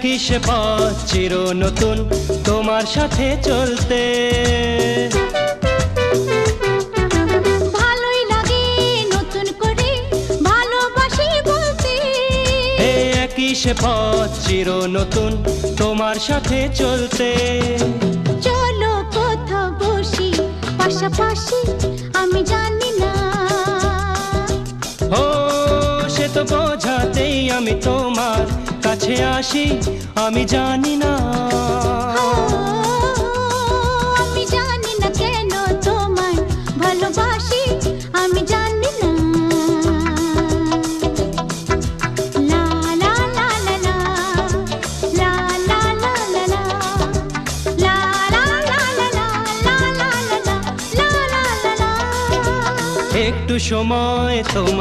একই সে পথ চির নতুন তোমার সাথে চলতে। ভালোই লাগে নতুন করে ভালোবাসি বলতে। এ একই সে পথ চির নতুন তোমার সাথে চলতে। চলো কোথাও বসি পাশাপাশি আমি জানি না। ও সে তো বোঝাতেই আমি তোমার কাছে আসি আমি জানি না আমি জানি না কেন তোমার ভালোবাসি আমি জানি না একটু সময় তোমার